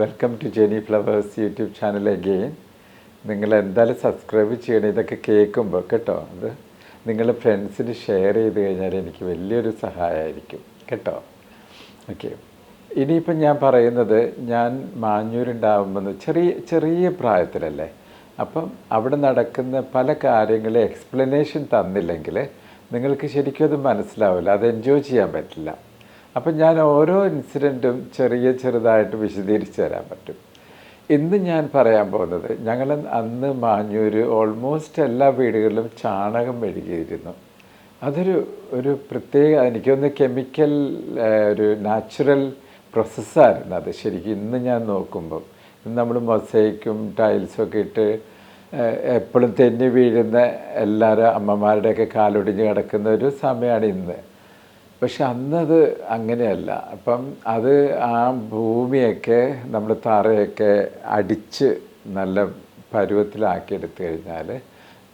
Welcome to Jeni flowers YouTube channel again നിങ്ങൾ എന്തായാലും subscribe ചെയ്യണം. ഇതൊക്കെ കേൾക്കുമ്പോൾ കേട്ടോ അത് നിങ്ങൾ ഫ്രണ്ട്സിന് ഷെയർ ചെയ്ത് കഴിഞ്ഞാൽ എനിക്ക് വലിയൊരു സഹായമായിരിക്കും കേട്ടോ. ഓക്കെ ഇനിയിപ്പം ഞാൻ പറയുന്നത് ഞാൻ മാഞ്ഞൂരുണ്ടാകുമ്പോൾ ചെറിയ ചെറിയ പ്രായത്തിലല്ലേ? അപ്പം അവിടെ നടക്കുന്ന പല കാര്യങ്ങളെ എക്സ്പ്ലനേഷൻ തന്നില്ലെങ്കിൽ നിങ്ങൾക്ക് ശരിക്കും അത് മനസ്സിലാവില്ല. അത് എൻജോയ് ചെയ്യാൻ പറ്റില്ല. അപ്പം ഞാൻ ഓരോ ഇൻസിഡന്റും ചെറിയ ചെറുതായിട്ട് വിശദീകരിച്ച് തരാൻ പറ്റും. ഇന്ന് ഞാൻ പറയാൻ പോകുന്നത് ഞങ്ങൾ അന്ന് മാഞ്ഞൂർ ഓൾമോസ്റ്റ് എല്ലാ വീടുകളിലും ചാണകം മെഴുകിയിരുന്നു. അതൊരു ഒരു പ്രത്യേക എനിക്കൊന്ന് കെമിക്കൽ ഒരു നാച്ചുറൽ പ്രോസസ്സായിരുന്നു അത്. ശരിക്കും ഇന്ന് ഞാൻ നോക്കുമ്പം നമ്മൾ മൊസൈക്കും ടൈൽസും ഒക്കെ ഇട്ട് എപ്പോഴും തെന്നി വീഴുന്ന എല്ലാവരും അമ്മമാരുടെയൊക്കെ കാലൊടിഞ്ഞ് കിടക്കുന്ന ഒരു സമയമാണ് ഇന്ന്. പക്ഷെ അന്നത് അങ്ങനെയല്ല. അപ്പം അത് ആ ഭൂമിയൊക്കെ നമ്മൾ തറയൊക്കെ അടിച്ച് നല്ല പരുവത്തിലാക്കി എടുത്തു കഴിഞ്ഞാൽ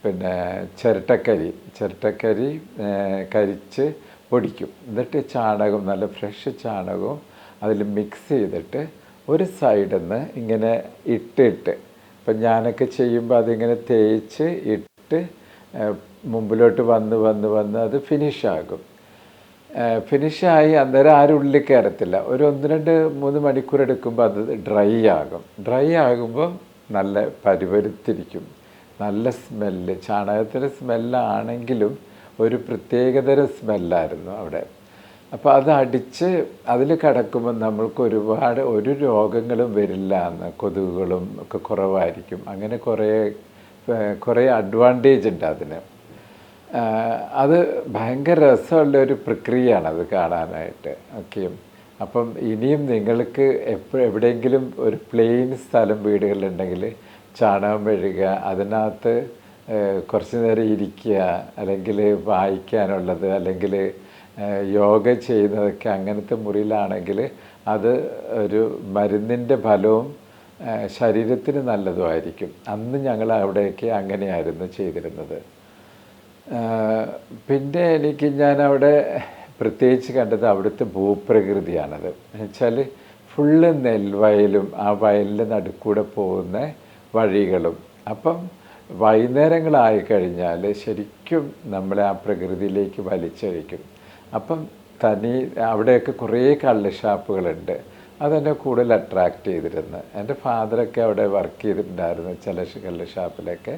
പിന്നെ ചിരട്ടക്കരി ചിരട്ടക്കരി കരിച്ച് പൊടിക്കും. എന്നിട്ട് ചാണകം നല്ല ഫ്രഷ് ചാണകവും അതിൽ മിക്സ് ചെയ്തിട്ട് ഒരു സൈഡിൽ നിന്ന് ഇങ്ങനെ ഇട്ടിട്ട് ഇപ്പം ഞാനൊക്കെ ചെയ്യുമ്പോൾ അതിങ്ങനെ തേച്ച് ഇട്ട് മുമ്പിലോട്ട് വന്ന് വന്ന് വന്ന് അത് ഫിനിഷാകും. ഫിനിഷായി അന്നേരം ആരും ഉള്ളിൽ കയറത്തില്ല. ഒരു ഒന്ന് രണ്ട് മൂന്ന് മണിക്കൂർ എടുക്കുമ്പോൾ അത് ഡ്രൈ ആകും. ഡ്രൈ ആകുമ്പോൾ നല്ല പരിവരുത്തിരിക്കും. നല്ല സ്മെല്ല്. ചാണകത്തിന്റെ സ്മെല്ലാണെങ്കിലും ഒരു പ്രത്യേകതര സ്മെല്ലായിരുന്നു അവിടെ. അപ്പോൾ അത് അടിച്ച് അതിൽ കിടക്കുമ്പോൾ നമ്മൾക്ക് ഒരുപാട് ഒരു രോഗങ്ങളും വരില്ല എന്ന് കൊതുകുകളും ഒക്കെ കുറവായിരിക്കും. അങ്ങനെ കുറേ കുറേ അഡ്വാന്റേജ് ഉണ്ട് അതിന്. അത് ഭയങ്കര രസമുള്ള ഒരു പ്രക്രിയയാണ് അത് കാണാനായിട്ട്. ഓക്കെ. അപ്പം ഇനിയും നിങ്ങൾക്ക് എപ്പോഴും എവിടെയെങ്കിലും ഒരു പ്ലെയിൻ സ്ഥലം വീടുകളിലുണ്ടെങ്കിൽ ചാണകം മെഴുകുക അതിനകത്ത് കുറച്ച് നേരം ഇരിക്കുക അല്ലെങ്കിൽ വായിക്കാനുള്ളത് അല്ലെങ്കിൽ യോഗ ചെയ്യുന്നതൊക്കെ അങ്ങനത്തെ മുറിയിലാണെങ്കിൽ അത് ഒരു മരുന്നിന്റെ ഫലവും ശരീരത്തിന് നല്ലതുമായിരിക്കും. അന്ന് ഞങ്ങൾ അവിടെയൊക്കെ അങ്ങനെയായിരുന്നു ചെയ്തിരുന്നത്. പിന്നെ എനിക്ക് ഞാൻ അവിടെ പ്രത്യേകിച്ച് കണ്ടത് അവിടുത്തെ ഭൂപ്രകൃതിയാണത്. വെച്ചാൽ ഫുള്ള് നെൽവയലും ആ വയലിന്റെ നടുക്കൂടെ പോകുന്ന വഴികളും. അപ്പം വൈകുന്നേരങ്ങളായി കഴിഞ്ഞാൽ ശരിക്കും നമ്മളെ ആ പ്രകൃതിയിലേക്ക് വലിച്ചഴിക്കും. അപ്പം തനി അവിടെയൊക്കെ കുറേ കള്ള് ഷാപ്പുകളുണ്ട്. അതെന്നെ കൂടുതൽ അട്രാക്റ്റ് ചെയ്തിരുന്നു എന്റെ ഫാദറൊക്കെ അവിടെ വർക്ക് ചെയ്തിട്ടുണ്ടായിരുന്നു ചില കള്ള് ഷാപ്പിലൊക്കെ.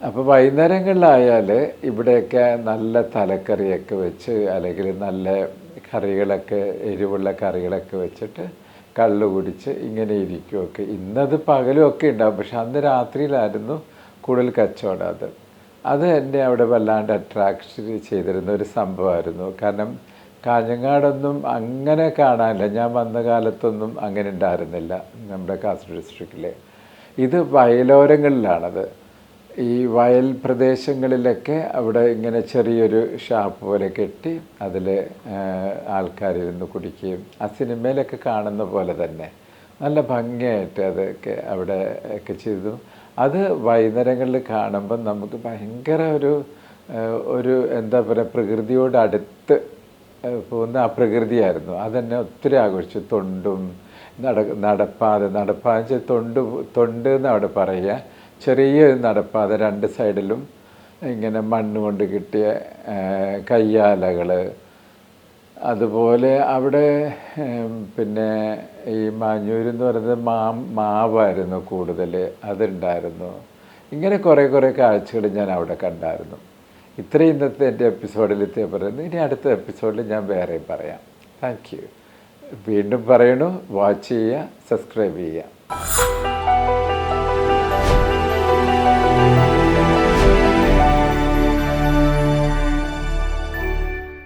അപ്പോൾ വൈകുന്നേരങ്ങളിലായാൽ ഇവിടെയൊക്കെ നല്ല തലക്കറിയൊക്കെ വെച്ച് അല്ലെങ്കിൽ നല്ല കറികളൊക്കെ എരിവുള്ള കറികളൊക്കെ വെച്ചിട്ട് കള്ള് കുടിച്ച് ഇങ്ങനെ ഇരിക്കുമൊക്കെ ഇന്നത് പകലും ഒക്കെ ഉണ്ടാവും. പക്ഷെ അന്ന് രാത്രിയിലായിരുന്നു കൂടുതൽ കച്ചവടം അത്. അത് എന്നെ അവിടെ വല്ലാണ്ട് അട്രാക്ഷൻ ചെയ്തിരുന്ന ഒരു സംഭവമായിരുന്നു. കാരണം കാഞ്ഞങ്ങാടൊന്നും അങ്ങനെ കാണാനില്ല. ഞാൻ വന്ന കാലത്തൊന്നും അങ്ങനെ ഉണ്ടായിരുന്നില്ല നമ്മുടെ കാസർഗോഡ് ഡിസ്ട്രിക്റ്റിൽ ഇത് വയലോരങ്ങളിലാണത്. ഈ വയൽ പ്രദേശങ്ങളിലൊക്കെ അവിടെ ഇങ്ങനെ ചെറിയൊരു ഷാപ്പ് പോലെ കെട്ടി അതിൽ ആൾക്കാരിരുന്ന് കുടിക്കുകയും ആ സിനിമയിലൊക്കെ കാണുന്ന പോലെ തന്നെ നല്ല ഭംഗിയായിട്ട് അതൊക്കെ അവിടെ ഒക്കെ ചെയ്തു. അത് വൈകുന്നേരങ്ങളിൽ കാണുമ്പം നമുക്ക് ഭയങ്കര ഒരു ഒരു എന്താ പറയുക പ്രകൃതിയോട് അടുത്ത് പോകുന്ന ആ പ്രകൃതിയായിരുന്നു. അതെന്നെ ഒത്തിരി ആഘോഷിച്ചു. തൊണ്ടും നട നടപ്പാത നടപ്പാതെ തൊണ്ട് തൊണ്ട് എന്ന് അവിടെ പറയുക. ചെറിയ നടപ്പാത രണ്ട് സൈഡിലും ഇങ്ങനെ മണ്ണ് കൊണ്ട് കിട്ടിയ കയ്യാലകൾ അതുപോലെ അവിടെ പിന്നെ ഈ മാഞ്ഞൂർ എന്ന് പറയുന്നത് മാ മാവായിരുന്നു കൂടുതൽ അതുണ്ടായിരുന്നു. ഇങ്ങനെ കുറേ കുറേ കാഴ്ചകൾ ഞാൻ അവിടെ കണ്ടായിരുന്നു. ഇത്രയും ഇന്നത്തെ എന്റെ എപ്പിസോഡിൽ എത്തിയാൽ പറയുന്നത് ഇനി അടുത്ത എപ്പിസോഡിൽ ഞാൻ വേറെയും പറയാം. Thank you. വീണ്ടും പറയണു. വാച്ച് ചെയ്യുക സബ്സ്ക്രൈബ് ചെയ്യുക.